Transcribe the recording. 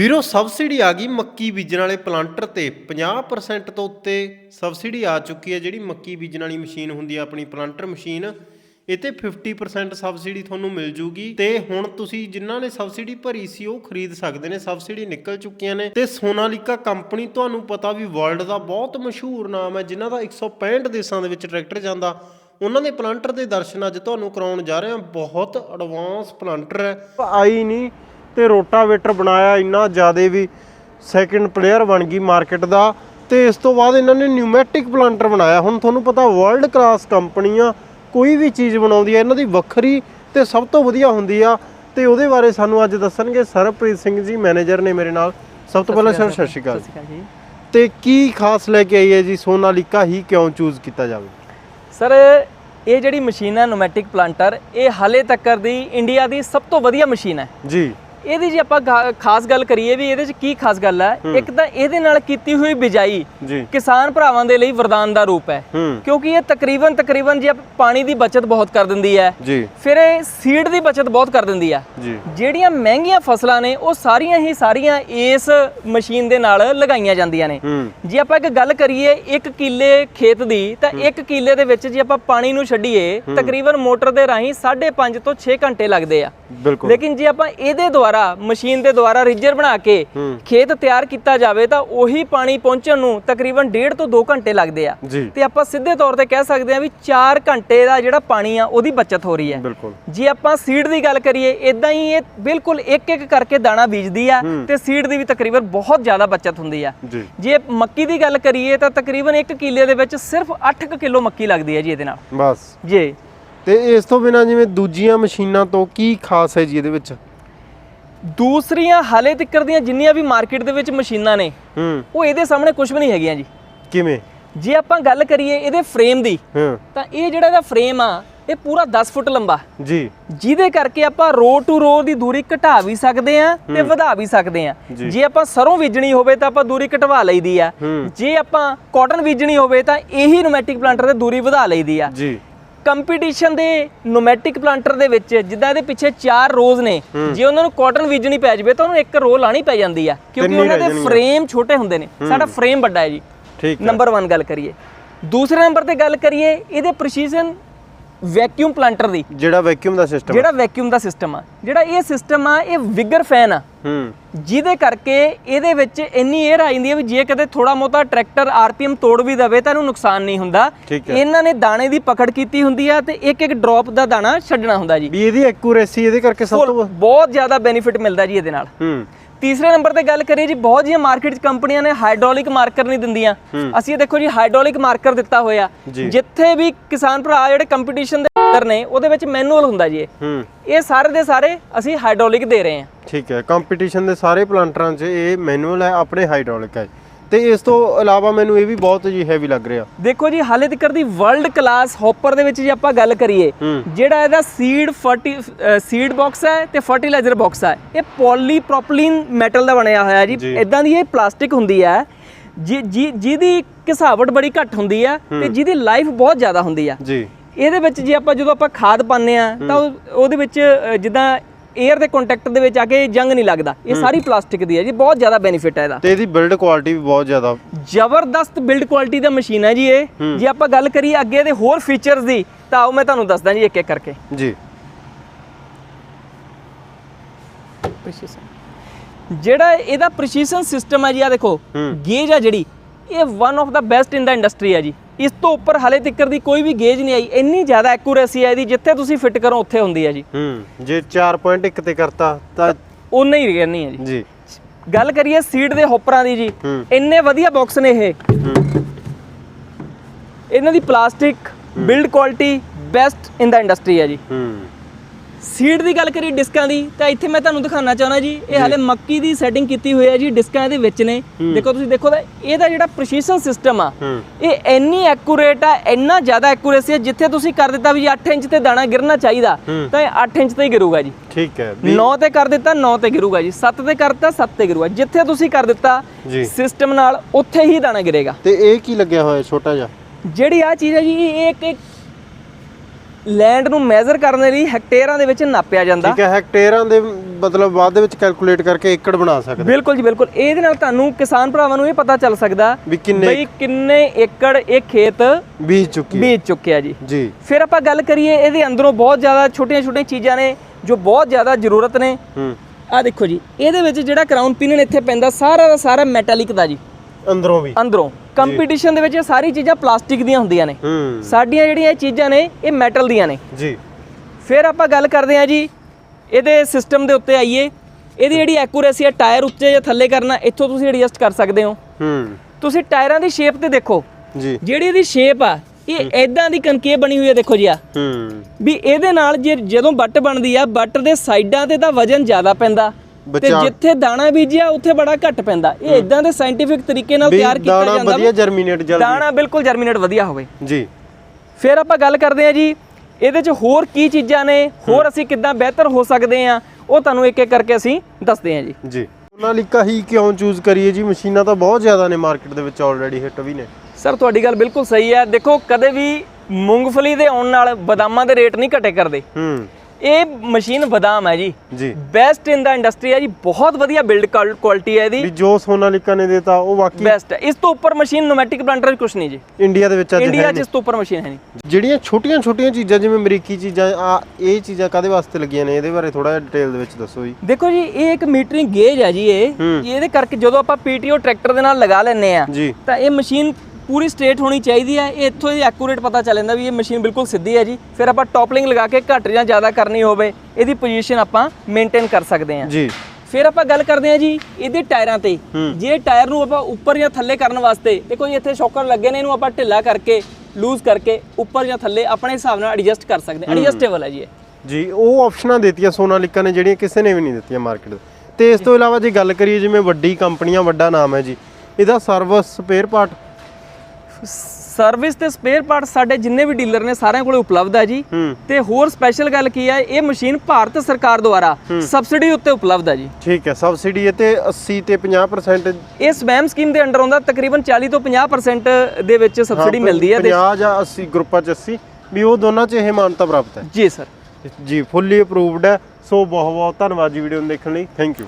ਵੀਰੋ, ਸਬਸਿਡੀ ਆ ਗਈ ਮੱਕੀ ਬੀਜਣ ਵਾਲੇ ਪਲਾਂਟਰ ਤੇ। 50% ਤੋਂ ਉੱਤੇ ਸਬਸਿਡੀ ਆ ਚੁੱਕੀ ਹੈ ਜਿਹੜੀ ਮੱਕੀ ਬੀਜਣ ਵਾਲੀ ਮਸ਼ੀਨ ਹੁੰਦੀ ਹੈ ਆਪਣੀ ਪਲਾਂਟਰ ਮਸ਼ੀਨ। ਇਹ ਤੇ 50% ਸਬਸਿਡੀ ਤੁਹਾਨੂੰ ਮਿਲ ਜੂਗੀ। ਤੇ ਹੁਣ ਤੁਸੀਂ ਜਿਨ੍ਹਾਂ ਨੇ ਸਬਸਿਡੀ ਭਰੀ ਸੀ, ਉਹ ਖਰੀਦ ਸਕਦੇ ਨੇ। ਸਬਸਿਡੀ ਨਿਕਲ ਚੁੱਕੀਆਂ ਨੇ। ਤੇ ਸੋਨਾਲੀਕਾ ਕੰਪਨੀ, ਤੁਹਾਨੂੰ ਪਤਾ ਵੀ ਵਰਲਡ ਦਾ ਬਹੁਤ ਮਸ਼ਹੂਰ ਨਾਮ ਹੈ, ਜਿਨ੍ਹਾਂ ਦਾ 165 ਦੇਸ਼ਾਂ ਦੇ ਵਿੱਚ ਟਰੈਕਟਰ ਜਾਂਦਾ। ਉਹਨਾਂ ਦੇ ਪਲਾਂਟਰ ਦੇ ਦਰਸ਼ਨ ਅੱਜ ਤੁਹਾਨੂੰ ਕਰਾਉਣ ਜਾ ਰਹੇ ਹਾਂ। ਬਹੁਤ ਐਡਵਾਂਸ ਪਲਾਂਟਰ ਹੈ। ਆਈ ਨਹੀਂ। ਤੇ ਰੋਟਾਵੇਟਰ ਬਣਾਇਆ ਇੰਨਾ ਜ਼ਿਆਦਾ ਵੀ ਸੈਕਿੰਡ ਪਲੇਅਰ ਬਣ ਗਈ ਮਾਰਕੀਟ ਦਾ ਤੇ ਇਸ ਤੋਂ ਬਾਅਦ ਇਹਨਾਂ ਨੇ ਨਿਊਮੈਟਿਕ ਪਲਾਂਟਰ ਬਣਾਇਆ। ਹੁਣ ਤੁਹਾਨੂੰ ਪਤਾ ਵਰਲਡ ਕਲਾਸ ਕੰਪਨੀ ਆ ਕੋਈ ਵੀ ਚੀਜ਼ ਬਣਾਉਂਦੀ ਹੈ ਇਹਨਾਂ ਦੀ ਵੱਖਰੀ ਤੇ ਸਭ ਤੋਂ ਵਧੀਆ ਹੁੰਦੀ ਆ। ਤੇ ਉਹਦੇ ਬਾਰੇ ਸਾਨੂੰ ਅੱਜ ਦੱਸਣਗੇ ਸਰਪ੍ਰੀਤ ਸਿੰਘ ਜੀ ਮੈਨੇਜਰ ਨੇ ਮੇਰੇ ਨਾਲ। ਸਭ ਤੋਂ ਪਹਿਲਾਂ ਸਰ ਸਤਿ ਸ਼੍ਰੀ ਅਕਾਲ। ਸਤਿ ਸ਼੍ਰੀ ਅਕਾਲ ਜੀ। ਤੇ ਕੀ ਖਾਸ ਲੈ ਕੇ ਆਈ ਹੈ ਜੀ ਸੋਨਾਲੀਕਾ ਹੀ ਕਿਉਂ ਚੂਜ਼ ਕੀਤਾ ਜਾਵੇ? ਸਰ ਇਹ ਜਿਹੜੀ ਮਸ਼ੀਨ ਹੈ ਨੋਮੈਟਿਕ ਪਲਾਂਟਰ ਇਹ ਹਾਲੇ ਤੱਕ ਦੀ ਇੰਡੀਆ ਦੀ ਸਭ ਤੋਂ ਵਧੀਆ ਮਸ਼ੀਨ ਹੈ। ਜੀ। ਇਹਦੀ ਜੇ ਆਪਾਂ ਖਾਸ ਗੱਲ ਕਰੀਏ ਵੀ ਇਹਦੇ 'ਚ ਕੀ ਖਾਸ ਗੱਲ ਹੈ। ਇੱਕ ਤਾਂ ਇਹਦੇ ਨਾਲ ਕੀਤੀ ਹੋਈ ਬਿਜਾਈ ਕਿਸਾਨ ਭਰਾਵਾਂ ਦੇ ਲਈ ਵਰਦਾਨ ਦਾ ਰੂਪ ਹੈ। ਕਿਉਂਕਿ ਇਹ ਤਕਰੀਬਨ ਤਕਰੀਬਨ ਜੇ ਆਪਾਂ ਪਾਣੀ ਦੀ ਬਚਤ ਬਹੁਤ ਕਰ ਦਿੰਦੀ ਹੈ ਫਿਰ ਇਹ ਸੀਡ ਦੀ ਬਚਤ ਬਹੁਤ ਕਰ ਦਿੰਦੀ ਹੈ ਜਿਹੜੀਆਂ ਮਹਿੰਗੀਆਂ ਫਸਲਾਂ ਨੇ ਉਹ ਸਾਰੀਆਂ ਹੀ ਸਾਰੀਆਂ ਇਸ ਮਸ਼ੀਨ ਦੇ ਨਾਲ ਲਗਾਈਆਂ ਜਾਂਦੀਆਂ ਨੇ। ਜੇ ਆਪਾਂ ਇੱਕ ਗੱਲ ਕਰੀਏ ਇੱਕ ਕਿੱਲੇ ਖੇਤ ਦੀ ਤਾਂ ਇੱਕ ਕਿੱਲੇ ਦੇ ਵਿੱਚ ਜੇ ਆਪਾਂ ਪਾਣੀ ਨੂੰ ਛੱਡੀਏ ਤਕਰੀਬਨ ਮੋਟਰ ਦੇ ਰਾਹੀਂ 5.5 ਤੋਂ 6 ਘੰਟੇ ਲੱਗਦੇ ਆ। ਲੇਕਿਨ ਜੇ ਆਪਾਂ ਇਹਦੇ ਦੁਆਰਾ ਮਸ਼ੀਨ ਦੇ ਦੁਆਰਾ ਰਿਜਰ ਬਣਾ ਕੇ ਖੇਤ ਤਿਆਰ ਕੀਤਾ ਜਾਵੇ ਤਾਂ ਉਹੀ ਪਾਣੀ ਪਹੁੰਚਣ ਨੂੰ ਤਕਰੀਬਨ 1.5 ਤੋਂ 2 ਘੰਟੇ ਲੱਗਦੇ ਆ। ਤੇ ਆਪਾਂ ਸਿੱਧੇ ਤੌਰ ਤੇ ਕਹਿ ਸਕਦੇ ਆ ਵੀ 4 ਘੰਟੇ ਦਾ ਜਿਹੜਾ ਪਾਣੀ ਆ ਉਹਦੀ ਬਚਤ ਹੋ ਰਹੀ ਹੈ। ਜੇ ਆਪਾਂ ਸੀਡ ਦੀ ਗੱਲ ਕਰੀਏ ਇਦਾਂ ਹੀ ਇਹ ਬਿਲਕੁਲ ਇੱਕ ਇੱਕ ਕਰਕੇ ਦਾਣਾ ਬੀਜਦੀ ਆ ਤੇ ਸੀਡ ਦੀ ਵੀ ਤਕਰੀਬਨ ਬਹੁਤ ਜ਼ਿਆਦਾ ਬਚਤ ਹੁੰਦੀ ਆ। ਜੀ। ਜੇ ਮੱਕੀ ਦੀ ਗੱਲ ਕਰੀਏ ਤਾਂ ਤਕਰੀਬਨ 1 ਕਿੱਲੇ ਦੇ ਵਿੱਚ ਸਿਰਫ 8 ਕਿਲੋ ਮੱਕੀ ਲੱਗਦੀ ਹੈ ਜੀ ਇਹਦੇ ਨਾਲ। ਬਸ। ਜੀ। ਤੇ ਇਸ ਤੋਂ ਬਿਨਾ ਜਿਵੇਂ ਦੂਜੀਆਂ ਮਸ਼ੀਨਾਂ ਤੋਂ ਕੀ ਖਾਸ ਹੈ ਜੀ ਇਹਦੇ ਵਿੱਚ? ਦੂਸਰੀਆਂ ਹਾਲੇ ਤੱਕਰ ਦੀਆਂ ਜਿੰਨੀਆਂ ਵੀ ਮਾਰਕੀਟ ਦੇ ਵਿੱਚ ਮਸ਼ੀਨਾਂ ਨੇ ਹੂੰ। ਉਹ ਇਹਦੇ ਸਾਹਮਣੇ ਕੁਝ ਵੀ ਨਹੀਂ ਹੈਗੀਆਂ ਜੀ। ਕਿਵੇਂ? ਜੇ ਆਪਾਂ ਗੱਲ ਕਰੀਏ ਇਹਦੇ ਫਰੇਮ ਦੀ ਤਾਂ ਇਹ ਜਿਹੜਾ ਇਹਦਾ ਫਰੇਮ ਆ ਇਹ ਪੂਰਾ 10 ਫੁੱਟ ਲੰਬਾ। ਜੀ। ਜਿਹਦੇ ਕਰਕੇ ਆਪਾਂ ਰੋ ਟੂ ਰੋ ਦੀ ਦੂਰੀ ਘਟਾ ਵੀ ਸਕਦੇ ਆ ਤੇ ਵਧਾ ਵੀ ਸਕਦੇ ਆ। ਜੀ। ਆਪਾਂ ਸਰੋਂ ਬੀਜਣੀ ਹੋਵੇ ਤਾਂ ਆਪਾਂ ਦੂਰੀ ਘਟਵਾ ਲਈਦੀ ਆ। ਜੇ ਆਪਾਂ ਕਾਟਨ ਬੀਜਣੀ ਹੋਵੇ ਤਾਂ ਇਹੀ ਨੋਮੈਟਿਕ ਪਲਾਂਟਰ ਤੇ ਦੂਰੀ ਵਧਾ ਲਈਦੀ ਆ। ਜੀ। ਕੰਪੀਟੀਸ਼ਨ ਦੇ ਨੋਮੈਟਿਕ ਪਲਾਂਟਰ ਦੇ ਵਿੱਚ ਜਿੱਦਾਂ ਇਹਦੇ ਪਿੱਛੇ ਚਾਰ ਰੋਜ਼ ਨੇ ਜੇ ਉਹਨਾਂ ਨੂੰ ਕਾਟਨ ਬੀਜਣੀ ਪੈ ਜਾਵੇ ਤਾਂ ਉਹਨਾਂ ਇੱਕ ਰੋ ਲਾਣੀ ਪੈ ਜਾਂਦੀ ਆ ਕਿਉਂਕਿ ਉਹਨਾਂ ਦੇ। ਫਰੇਮ ਛੋਟੇ ਹੁੰਦੇ ਨੇ ਸਾਡਾ ਫਰੇਮ ਵੱਡਾ ਹੈ ਜੀ। ਠੀਕ ਨੰਬਰ 1 ਗੱਲ ਕਰੀਏ। ਦੂਸਰੇ ਨੰਬਰ ਤੇ ਗੱਲ ਕਰੀਏ ਇਹਦੇ ਪ੍ਰੀਸੀਜ਼ਨ ਵੈਕਿਊਮ ਪਲਾਂਟਰ ਦੀ। ਜਿਹੜਾ ਵੈਕਿਊਮ ਦਾ ਸਿਸਟਮ ਜਿਹੜਾ ਵੈਕਿਊਮ ਦਾ ਸਿਸਟਮ ਆ। ਜਿਹੜਾ ਇਹ ਸਿਸਟਮ ਆ ਇਹ ਵਿਗਰ ਫੈਨ ਆ। ਹੂੰ। ਜਿਹਦੇ ਕਰਕੇ ਇਹਦੇ ਵਿੱਚ ਇੰਨੀ 에ਅਰ ਆ ਜਾਂਦੀ ਹੈ ਵੀ ਜੇ ਕਦੇ ਥੋੜਾ ਮੋਤਾ ਟਰੈਕਟਰ ਆਰਪੀਐਮ ਤੋੜ ਵੀ ਦਵੇ ਤਾਂ ਇਹਨੂੰ ਨੁਕਸਾਨ ਨਹੀਂ ਹੁੰਦਾ। ਇਹਨਾਂ ਨੇ ਦਾਣੇ ਦੀ ਪਕੜ ਕੀਤੀ ਹੁੰਦੀ ਆ ਤੇ ਇੱਕ ਇੱਕ ਡ੍ਰੌਪ ਦਾ ਦਾਣਾ ਛੱਡਣਾ ਹੁੰਦਾ ਜੀ। ਵੀ ਇਹਦੀ ਐਕੂਰੇਸੀ ਇਹਦੇ ਕਰਕੇ ਸਭ ਤੋਂ ਬਹੁਤ ਜ਼ਿਆਦਾ ਬੈਨੀਫਿਟ ਮਿਲਦਾ ਜੀ ਇਹਦੇ ਨਾਲ। ਹੂੰ। ਤੀਸਰੇ ਨੰਬਰ ਤੇ ਗੱਲ ਕਰੀਏ ਜੀ ਬਹੁਤ ਜਿਹੀਆਂ ਮਾਰਕੀਟ 'ਚ ਕੰਪਨੀਆਂ ਨੇ ਹਾਈਡ੍ਰੋਲਿਕ ਮਾਰਕਰ ਨਹੀਂ ਦਿੰਦੀਆਂ। ਅਸੀਂ ਇਹ ਦੇਖੋ ਜੀ ਹਾਈਡ੍ਰੋਲਿਕ ਮਾਰਕਰ ਦਿੱਤਾ ਹੋਇਆ। ਜਿੱਥੇ ਵੀ ਕਿਸਾਨ ਭਰਾ ਜਿਹੜੇ ਕੰਪੀਟੀਸ਼ਨ ਦੇ ਅੰਦਰ ਨੇ ਉਹਦੇ ਵਿੱਚ ਮੈਨੂਅਲ ਹੁੰਦਾ ਜੀ ਇਹ। ਸਾਰੇ ਦੇ ਸਾਰੇ ਅਸੀਂ ਹਾਈਡ੍ਰੋਲਿਕ ਦੇ ਰਹੇ ਹਾਂ। ਠੀਕ ਹੈ ਕੰਪੀਟੀਸ਼ਨ ਦੇ ਸਾਰੇ ਪਲਾਂਟਰਾਂ 'ਚ ਇਹ ਮੈਨੂਅਲ ਹੈ ਆਪਣੇ ਹਾਈਡ੍ਰੋਲਿਕ ਹੈ। ਤੇ ਇਸ ਤੋਂ ਇਲਾਵਾ ਮੈਨੂੰ ਇਹ ਵੀ ਬਹੁਤ ਜੀ ਹੈਵੀ ਲੱਗ ਰਿਹਾ। ਦੇਖੋ ਜੀ ਹਾਲੇ ਤੱਕ ਦੀ ਵਰਲਡ ਕਲਾਸ ਹੌਪਰ ਦੇ ਵਿੱਚ ਜੇ ਆਪਾਂ ਗੱਲ ਕਰੀਏ ਹੂੰ। ਜਿਹੜਾ ਇਹਦਾ ਸੀਡ ਫਰਟੀ ਸੀਡ ਬਾਕਸ ਹੈ ਤੇ ਫਰਟੀਲਾਈਜ਼ਰ ਬਾਕਸ ਹੈ ਇਹ ਪੋਲੀਪ੍ਰੋਪਲੀਨ ਮੈਟਲ ਦਾ ਬਣਿਆ ਹੋਇਆ ਜੀ। ਇਦਾਂ ਦੀ ਇਹ ਪਲਾਸਟਿਕ ਹੁੰਦੀ ਹੈ ਜੀ ਜੀ- ਜਿਹਦੀ ਘਿਸਾਵਟ ਬੜੀ ਘੱਟ ਹੁੰਦੀ ਹੈ ਤੇ ਜਿਹਦੀ ਲਾਈਫ ਬਹੁਤ ਜ਼ਿਆਦਾ ਹੁੰਦੀ ਆ ਜੀ। ਇਹਦੇ ਵਿੱਚ ਜੇ ਆਪਾਂ ਜਦੋਂ ਆਪਾਂ ਖਾਦ ਪਾਉਂਦੇ ਆ ਤਾਂ ਉਹ- ਉਹਦੇ ਵਿੱਚ ਜਿੱਦਾਂ 에ਅਰ ਦੇ ਕੰਟੈਕਟ ਦੇ ਵਿੱਚ ਆ ਕੇ ਜੰਗ ਨਹੀਂ ਲੱਗਦਾ। ਇਹ ਸਾਰੀ ਪਲਾਸਟਿਕ ਦੀ ਹੈ ਜੀ ਬਹੁਤ ਜ਼ਿਆਦਾ ਬੈਨੀਫਿਟ ਹੈ ਇਹਦਾ। ਤੇ ਇਹਦੀ ਬਿਲਡ ਕੁਆਲਿਟੀ ਵੀ ਬਹੁਤ ਜ਼ਿਆਦਾ ਜ਼ਬਰਦਸਤ ਬਿਲਡ ਕੁਆਲਿਟੀ ਦਾ ਮਸ਼ੀਨ ਹੈ ਜੀ ਇਹ। ਜੇ ਆਪਾਂ ਗੱਲ ਕਰੀਏ ਅੱਗੇ ਦੇ ਹੋਰ ਫੀਚਰਸ ਦੀ ਤਾਂ ਆਓ ਮੈਂ ਤੁਹਾਨੂੰ ਦੱਸਦਾ ਜੀ ਇੱਕ ਇੱਕ ਕਰਕੇ। ਜੀ। ਜਿਹੜਾ ਇਹਦਾ ਪ੍ਰੀਸੀਸ਼ਨ ਸਿਸਟਮ ਹੈ ਜੀ ਆ ਦੇਖੋ। ਗੇਜ ਆ ਜਿਹੜੀ ਇਹ one of the best in the industry ਹੈ ਜੀ। ਇਸ ਤੋਂ ਉੱਪਰ ਹਲੇ ਤੱਕ ਦੀ ਕੋਈ ਵੀ ਗੇਜ ਨਹੀਂ ਆਈ। ਇੰਨੀ ਜ਼ਿਆਦਾ ਐਕੂਰੇਸੀ ਹੈ ਇਹਦੀ ਜਿੱਥੇ ਤੁਸੀਂ ਫਿੱਟ ਕਰੋ ਉੱਥੇ ਹੁੰਦੀ ਹੈ ਜੀ। ਹੂੰ ਜੇ 4.1 ਤੇ ਕਰਤਾ ਤਾਂ ਉਨਾ ਹੀ ਰਹਿਣੀ ਹੈ ਜੀ। ਜੀ। ਗੱਲ ਕਰੀਏ ਸੀਟ ਦੇ ਹੋਪਰਾਂ ਦੀ ਜੀ ਹੂੰ। ਇੰਨੇ ਵਧੀਆ ਬਾਕਸ ਨੇ ਇਹ। ਹੂੰ। ਇਹਨਾਂ ਦੀ plastic build quality best in the industry ਹੈ ਜੀ। ਹੂੰ। ਸੀਡ ਦੀ ਗੱਲ ਕਰੀ ਡਿਸਕਾਂ ਦੀ ਤਾਂ ਇੱਥੇ ਮੈਂ ਤੁਹਾਨੂੰ ਦਿਖਾਉਣਾ ਚਾਹੁੰਦਾ ਜੀ ਇਹ ਹਾਲੇ ਮੱਕੀ ਦੀ ਸੈਟਿੰਗ ਕੀਤੀ ਹੋਈ ਹੈ ਜੀ ਡਿਸਕਾਂ ਇਹਦੇ ਵਿੱਚ ਨੇ। ਦੇਖੋ ਤੁਸੀਂ ਦੇਖੋ ਤਾਂ ਇਹਦਾ ਜਿਹੜਾ ਪ੍ਰੀਸੀਸ਼ਨ ਸਿਸਟਮ ਆ ਇਹ ਇੰਨੀ ਐਕੂਰੇਟ ਆ ਇੰਨਾ ਜ਼ਿਆਦਾ ਐਕੂਰੇਸੀ ਹੈ ਜਿੱਥੇ ਤੁਸੀਂ ਕਰ ਦਿੱਤਾ ਵੀ 8 ਇੰਚ ਤੇ ਦਾਣਾ ਗਿਰਨਾ ਚਾਹੀਦਾ ਤਾਂ ਇਹ 8 ਇੰਚ ਤੇ ਹੀ ਗਿਰੂਗਾ ਜੀ। ਠੀਕ ਹੈ ਵੀ 9 ਤੇ ਕਰ ਦਿੱਤਾ 9 ਤੇ ਗਿਰੂਗਾ ਜੀ। 7 ਤੇ ਕਰਤਾ 7 ਤੇ ਗਿਰੂਗਾ। ਜਿੱਥੇ ਤੁਸੀਂ ਕਰ ਦਿੱਤਾ ਸਿਸਟਮ ਨਾਲ ਉੱਥੇ ਹੀ ਦਾਣਾ ਗਿਰੇਗਾ। ਤੇ ਇਹ ਕੀ ਲੱਗਿਆ ਹੋਇਆ ਛੋਟਾ ਜਿਹਾ? ਜਿਹੜੀ ਆ ਚੀਜ਼ ਹੈ ਜੀ ਇਹ ਇੱਕ ਲੈਂਡ ਨੂੰ ਮੈਜ਼ਰ ਕਰਨ ਦੇ ਲਈ ਹੈਕਟੇਅਰਾਂ ਦੇ ਵਿੱਚ ਨਾਪਿਆ ਜਾਂਦਾ। ਠੀਕ ਹੈ ਹੈਕਟੇਅਰਾਂ ਦੇ ਮਤਲਬ ਬਾਅਦ ਦੇ ਵਿੱਚ ਕੈਲਕੂਲੇਟ ਕਰਕੇ ਏਕੜ ਬਣਾ ਸਕਦੇ। ਬਿਲਕੁਲ ਜੀ ਬਿਲਕੁਲ। ਇਹਦੇ ਨਾਲ ਤੁਹਾਨੂੰ ਕਿਸਾਨ ਭਰਾਵਾਂ ਨੂੰ ਇਹ ਪਤਾ ਚੱਲ ਸਕਦਾ ਵੀ ਕਿੰਨੇ ਬਈ ਕਿੰਨੇ ਏਕੜ ਇਹ ਖੇਤ ਬੀਜ ਚੁੱਕੀ ਬੀਜ ਚੁੱਕਿਆ ਜੀ। ਜੀ। ਫਿਰ ਆਪਾਂ ਗੱਲ ਕਰੀਏ ਇਹਦੇ ਅੰਦਰੋਂ ਬਹੁਤ ਜ਼ਿਆਦਾ ਛੋਟੀਆਂ-ਛੋਟੀਆਂ ਚੀਜ਼ਾਂ ਨੇ ਜੋ ਬਹੁਤ ਜ਼ਿਆਦਾ ਜ਼ਰੂਰਤ ਨੇ। ਹੂੰ। ਆ ਦੇਖੋ ਜੀ ਇਹਦੇ ਵਿੱਚ ਜਿਹੜਾ ਕਰਾਊਨ ਪਿਨਨ ਇੱਥੇ ਪੈਂਦਾ ਸਾਰਾ ਦਾ ਸਾਰਾ ਮੈਟੈਲਿਕ ਦਾ ਜੀ। ਅੰਦਰੋਂ ਵੀ। ਅੰਦਰੋਂ। ਕੰਪੀਟੀਸ਼ਨ ਦੇ ਵਿੱਚ ਇਹ ਸਾਰੀ ਚੀਜ਼ਾਂ ਪਲਾਸਟਿਕ ਦੀਆਂ ਹੁੰਦੀਆਂ ਨੇ। ਹੂੰ। ਸਾਡੀਆਂ ਜਿਹੜੀਆਂ ਇਹ ਚੀਜ਼ਾਂ ਨੇ ਇਹ ਮੈਟਲ ਦੀਆਂ ਨੇ। ਜੀ। ਫਿਰ ਆਪਾਂ ਗੱਲ ਕਰਦੇ ਹਾਂ ਜੀ ਇਹਦੇ ਸਿਸਟਮ ਦੇ ਉੱਤੇ ਆਈਏ। ਇਹਦੀ ਜਿਹੜੀ ਐਕੂਰੇਸੀ ਹੈ ਟਾਇਰ ਉੱਤੇ ਜਾਂ ਥੱਲੇ ਕਰਨਾ ਇੱਥੋਂ ਤੁਸੀਂ ਐਡਜਸਟ ਕਰ ਸਕਦੇ ਹੋ। ਹੂੰ। ਤੁਸੀਂ ਟਾਇਰਾਂ ਦੀ ਸ਼ੇਪ ਤੇ ਦੇਖੋ। ਜੀ। ਜਿਹੜੀ ਇਹਦੀ ਸ਼ੇਪ ਆ ਇਹ ਐਦਾਂ ਦੀ ਕਨਕੇਵ ਬਣੀ ਹੋਈ ਹੈ ਦੇਖੋ ਜੀ ਆ। ਹੂੰ। ਵੀ ਇਹਦੇ ਨਾਲ ਜੇ ਜਦੋਂ ਬੱਟ ਬਣਦੀ ਆ ਬੱਟ ਦੇ ਸਾਈਡਾਂ ਤੇ ਤਾਂ ਵਜਨ ਜ਼ਿਆਦਾ ਪੈਂਦਾ। ਤੇ ਬਚਾ- ਜਿੱਥੇ ਦਾਣਾ ਬੀਜਿਆ ਉੱਥੇ ਬੜਾ ਘੱਟ ਪੈਂਦਾ। ਇਹ ਇਦਾਂ ਦੇ ਸਾਇੰਟੀਫਿਕ ਤਰੀਕੇ ਨਾਲ ਵੀ ਤਿਆਰ ਕੀਤਾ ਦਾਣਾ ਜਾਂਦਾ ਵਧੀਆ ਜਰਮੀਨੇਟ ਜਲਦੀ। ਦਾਣਾ ਬਿਲਕੁਲ ਜਰਮੀਨੇਟ ਵਧੀਆ ਹੋਵੇ। ਜੀ। ਫਿਰ ਆਪਾਂ ਗੱਲ ਕਰਦੇ ਹਾਂ ਜੀ ਇਹਦੇ 'ਚ ਹੋਰ ਕੀ ਚੀਜ਼ਾਂ ਨੇ ਹੋਰ ਅਸੀਂ ਕਿੱਦਾਂ ਬਿਹਤਰ ਹੋ ਸਕਦੇ ਆ ਉਹ ਤੁਹਾਨੂੰ ਇੱਕ ਇੱਕ ਕਰਕੇ ਅਸੀਂ ਦੱਸਦੇ ਹਾਂ ਜੀ। ਜੀ। ਸੋਨਾਲੀਕਾ ਹੀ ਕਿਉਂ ਚੂਜ਼ ਕਰੀਏ ਜੀ? ਮਸ਼ੀਨਾਂ ਤਾਂ ਬਹੁਤ ਜ਼ਿਆਦਾ ਨੇ ਮਾਰਕੀਟ ਦੇ ਵਿੱਚ ਆਲਰੇਡੀ ਹਿੱਟ ਵੀ ਨੇ। ਸਰ ਤੁਹਾਡੀ ਗੱਲ ਬਿਲਕੁਲ ਸਹੀ ਹੈ। ਦੇਖੋ ਕਦੇ ਵੀ ਮੂੰਗਫਲੀ ਦੇ ਆਉਣ ਨਾਲ ਬਦਾਮਾਂ ਦੇ ਰੇਟ ਨਹੀਂ ਘਟੇ ਕਰਦੇ। ਹੂੰ। ਇਹ ਮਸ਼ੀਨ ਬਦਾਮ ਹੈ ਜੀ। ਜੀ। ਬੈਸਟ ਇਨ ਦਾ ਇੰਡਸਟਰੀ ਹੈ ਜੀ। ਬਹੁਤ ਵਧੀਆ ਬਿਲਡ ਕੁਆਲਿਟੀ ਹੈ ਇਹਦੀ। ਵੀ ਜੋ ਸੋਨਾਲੀਕਾ ਨੇ ਦਿੱਤਾ ਉਹ ਵਾਕਈ ਬੈਸਟ ਹੈ। ਇਸ ਤੋਂ ਉੱਪਰ ਮਸ਼ੀਨ ਨੋਮੈਟਿਕ ਪਲਾਂਟਰ ਕੁਝ ਨਹੀਂ ਜੀ। ਇੰਡੀਆ ਦੇ ਵਿੱਚ ਅੱਜ ਇੰਡੀਆ 'ਚ ਇਸ ਤੋਂ ਉੱਪਰ ਮਸ਼ੀਨ ਹੈ ਨਹੀਂ। ਜਿਹੜੀਆਂ ਛੋਟੀਆਂ ਛੋਟੀਆਂ ਚੀਜ਼ਾਂ ਜਿਵੇਂ ਅਮਰੀਕੀ ਚੀਜ਼ਾਂ ਆ ਇਹ ਚੀਜ਼ਾਂ ਕਾਦੇ ਵਾਸਤੇ ਲੱਗੀਆਂ ਨੇ? ਇਹਦੇ ਬਾਰੇ ਥੋੜਾ ਜਿਹਾ ਡਿਟੇਲ ਦੇ ਵਿੱਚ ਦੱਸੋ ਜੀ। ਦੇਖੋ ਜੀ ਇਹ ਇੱਕ ਮੀਟਰਿੰਗ ਗੇਜ ਹੈ ਜੀ ਇਹ। ਇਹਦੇ ਕਰਕੇ ਜਦੋਂ ਆਪਾਂ ਪੀਟੀਓ ਟਰੈਕਟਰ ਦੇ ਨਾਲ ਲਗਾ ਲੈਂਦੇ ਆ ਤਾਂ ਇਹ ਮਸ਼ੀਨ ਪੂਰੀ ਸਟ੍ਰੇਟ ਹੋਣੀ ਚਾਹੀਦੀ ਹੈ ਇਹ ਇੱਥੋਂ ਹੀ ਐਕੂਰੇਟ ਪਤਾ ਚੱਲ ਜਾਂਦਾ ਵੀ ਇਹ ਮਸ਼ੀਨ ਬਿਲਕੁਲ ਸਿੱਧੀ ਹੈ ਜੀ। ਫਿਰ ਆਪਾਂ ਟੌਪਲਿੰਗ ਲਗਾ ਕੇ ਘੱਟ ਜਾਂ ਜ਼ਿਆਦਾ ਕਰਨੀ ਹੋਵੇ ਇਹਦੀ ਪੋਜੀਸ਼ਨ ਆਪਾਂ ਮੇਨਟੇਨ ਕਰ ਸਕਦੇ ਹਾਂ। ਜੀ। ਫਿਰ ਆਪਾਂ ਗੱਲ ਕਰਦੇ ਹਾਂ ਜੀ ਇਹਦੇ ਟਾਇਰਾਂ ਤੇ। ਜੇ ਟਾਇਰ ਨੂੰ ਆਪਾਂ ਉੱਪਰ ਜਾਂ ਥੱਲੇ ਕਰਨ ਵਾਸਤੇ ਦੇਖੋ ਜੀ ਇੱਥੇ ਸ਼ੌਕਰ ਲੱਗੇ ਨੇ ਇਹਨੂੰ ਆਪਾਂ ਢਿੱਲਾ ਕਰਕੇ ਲੂਜ਼ ਕਰਕੇ ਉੱਪਰ ਜਾਂ ਥੱਲੇ ਆਪਣੇ ਹਿਸਾਬ ਨਾਲ ਐਡਜਸਟ ਕਰ ਸਕਦੇ ਹਾਂ। ਐਡਜਸਟੇਬਲ ਹੈ ਜੀ ਇਹ। ਜੀ ਉਹ ਆਪਸ਼ਨਾਂ ਦਿੱਤੀਆਂ ਸੋਨਾਲੀਕਾ ਨੇ ਜਿਹੜੀਆਂ ਕਿਸੇ ਨੇ ਵੀ ਨਹੀਂ ਦਿੱਤੀਆਂ ਮਾਰਕੀਟ ਤੇ। ਇਸ ਤੋਂ ਇਲਾਵਾ ਜੇ ਗੱਲ ਕਰੀਏ ਜਿਵੇਂ ਵੱਡੀ ਕੰਪਨੀਆਂ ਵੱਡਾ ਨਾਮ ਹੈ ਜੀ ਇਹਦਾ ਸਰਵਿਸ ਸਪੇਅਰ ਪਾਰਟ ਸਰਵਿਸ ਤੇ ਸਪੇਅਰ ਪਾਰਟ ਸਾਡੇ ਜਿੰਨੇ ਵੀ ਡੀਲਰ ਨੇ ਸਾਰਿਆਂ ਕੋਲੇ ਉਪਲਬਧ ਹੈ ਜੀ। ਤੇ ਹੋਰ ਸਪੈਸ਼ਲ ਗੱਲ ਕੀ ਹੈ ਇਹ ਮਸ਼ੀਨ ਭਾਰਤ ਸਰਕਾਰ ਦੁਆਰਾ ਸਬਸਿਡੀ ਉੱਤੇ ਉਪਲਬਧ ਹੈ ਜੀ। ਠੀਕ ਹੈ ਸਬਸਿਡੀ ਇਹ ਤੇ 80 ਤੇ 50% ਇਹ ਸਵੈਮ ਸਕੀਮ ਦੇ ਅੰਡਰ ਆਉਂਦਾ ਤਕਰੀਬਨ 40 ਤੋਂ 50% ਦੇ ਵਿੱਚ ਸਬਸਿਡੀ ਮਿਲਦੀ ਹੈ 50 ਜਾਂ 80 ਗਰੁੱਪਾਂ ਚ 80 ਵੀ ਉਹ ਦੋਨਾਂ ਚ ਇਹ ਮਾਨਤਾ ਪ੍ਰਾਪਤ ਹੈ। ਜੀ ਸਰ। ਜੀ ਫੁੱਲੀ ਅਪਰੂਵਡ ਹੈ। ਸੋ ਬਹੁਤ ਬਹੁਤ ਧੰਨਵਾਦ ਜੀ ਵੀਡੀਓ ਨੂੰ ਦੇਖਣ ਲਈ। Thank you